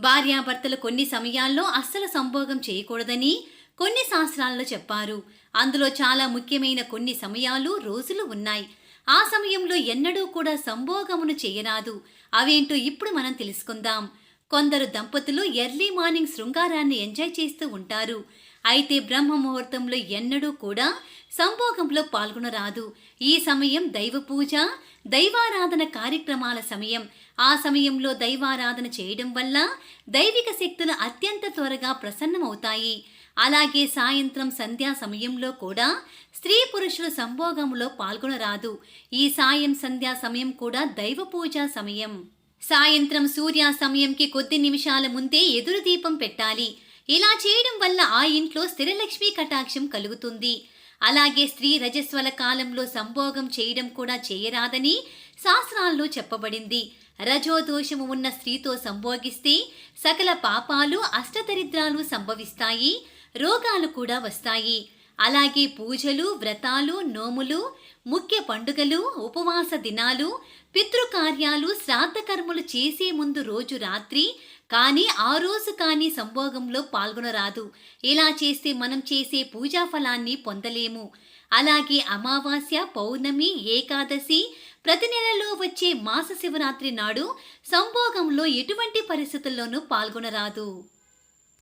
భార్యాభర్తలు కొన్ని సమయాల్లో అస్సలు సంభోగం చేయకూడదని కొన్ని శాస్త్రాల్లో చెప్పారు. అందులో చాలా ముఖ్యమైన కొన్ని సమయాలు రోజులు ఉన్నాయి. ఆ సమయంలో ఎన్నడూ కూడా సంభోగమును చేయరాదు. అవేంటో ఇప్పుడు మనం తెలుసుకుందాం. కొందరు దంపతులు ఎర్లీ మార్నింగ్ శృంగారాన్ని ఎంజాయ్ చేస్తూ ఉంటారు. అయితే బ్రహ్మ ముహూర్తంలో ఎన్నడూ కూడా సంభోగంలో పాల్గొనరాదు. ఈ సమయం దైవ పూజ దైవారాధన కార్యక్రమాల సమయం. ఆ సమయంలో దైవారాధన చేయడం వల్ల దైవిక శక్తులు అత్యంత త్వరగా ప్రసన్నమవుతాయి. అలాగే సాయంత్రం సంధ్యా సమయంలో కూడా స్త్రీ పురుషులు సంభోగంలో పాల్గొనరాదు. ఈ సాయం సంధ్యా సమయం కూడా దైవ పూజ సమయం. సాయంత్రం సూర్యాస్తమయంకి కొద్ది నిమిషాల ముందే ఎదురు దీపం పెట్టాలి. ఇలా చేయడం వల్ల ఆ ఇంట్లో స్థిరలక్ష్మి కటాక్షం కలుగుతుంది. అలాగే స్త్రీ రజస్వల కాలంలో సంభోగం చేయడం కూడా చేయరాదని శాస్త్రాల్లో చెప్పబడింది. రజోదోషము ఉన్న స్త్రీతో సంభోగిస్తే సకల పాపాలు అష్టదరిద్రాలు సంభవిస్తాయి రోగాలు కూడా వస్తాయి. అలాగే పూజలు వ్రతాలు నోములు ముఖ్య పండుగలు ఉపవాస దినాలు పితృకార్యాలు శ్రాద్ధకర్మలు చేసే ముందు రోజు రాత్రి కానీ ఆ రోజు కానీ సంభోగంలో పాల్గొనరాదు. ఇలా చేస్తే మనం చేసే పూజా ఫలాన్ని పొందలేము. అలాగే అమావాస్య పౌర్ణమి ఏకాదశి ప్రతి నెలలో వచ్చే మాస శివరాత్రి నాడు సంభోగంలో ఎటువంటి పరిస్థితుల్లోనూ పాల్గొనరాదు.